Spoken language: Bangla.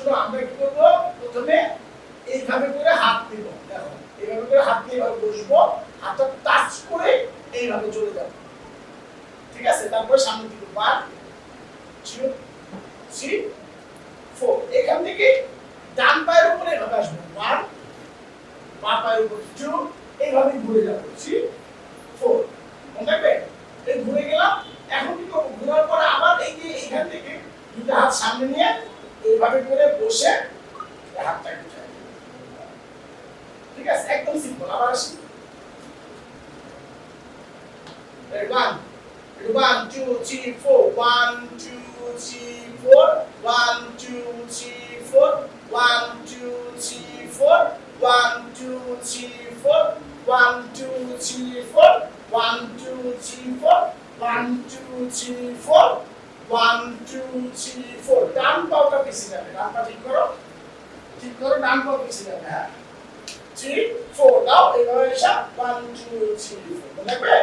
শুনো আমরা কি করব? প্রথমে এইভাবে করে হাত দিব। দেখো, এইভাবে করে হাত দিয়ে এইভাবে বসবো। হাতটা টাচ করে এইভাবে চলে যাব। ঠিক আছে? তারপর সামনে দিকে ওয়ান টু থ্রি ফোর এখান থেকে ডান পায়ের উপরে এভাবে আসব। ওয়ান বা পায়ের উপর টু এইভাবে ঘুরে যাব। থ্রি ফোর মনে থাকবে? এই ঘুরে গেলাম। এখন কি করব? ঘোরার পরে আবার এই যে এখান থেকে দুটো হাত সামনে নিয়ে এইভাবে করে বসে হাতটা গুছাই ঠিক আছে একদম সিম্পল আবার আসি one, one, two, three, four, one, two, three, four, one, two, three, four, one, two, three, four, one, two, three, four, one, two, three, four, one, two, three, four, one, two, three, four, one, two, three, four. ডান ঠিক করো। ঠিক করো ডান হ্যাঁ। থ্রি ফোর দাও এইভাবে এসা। ওয়ান টু থ্রি ফোর থাকবে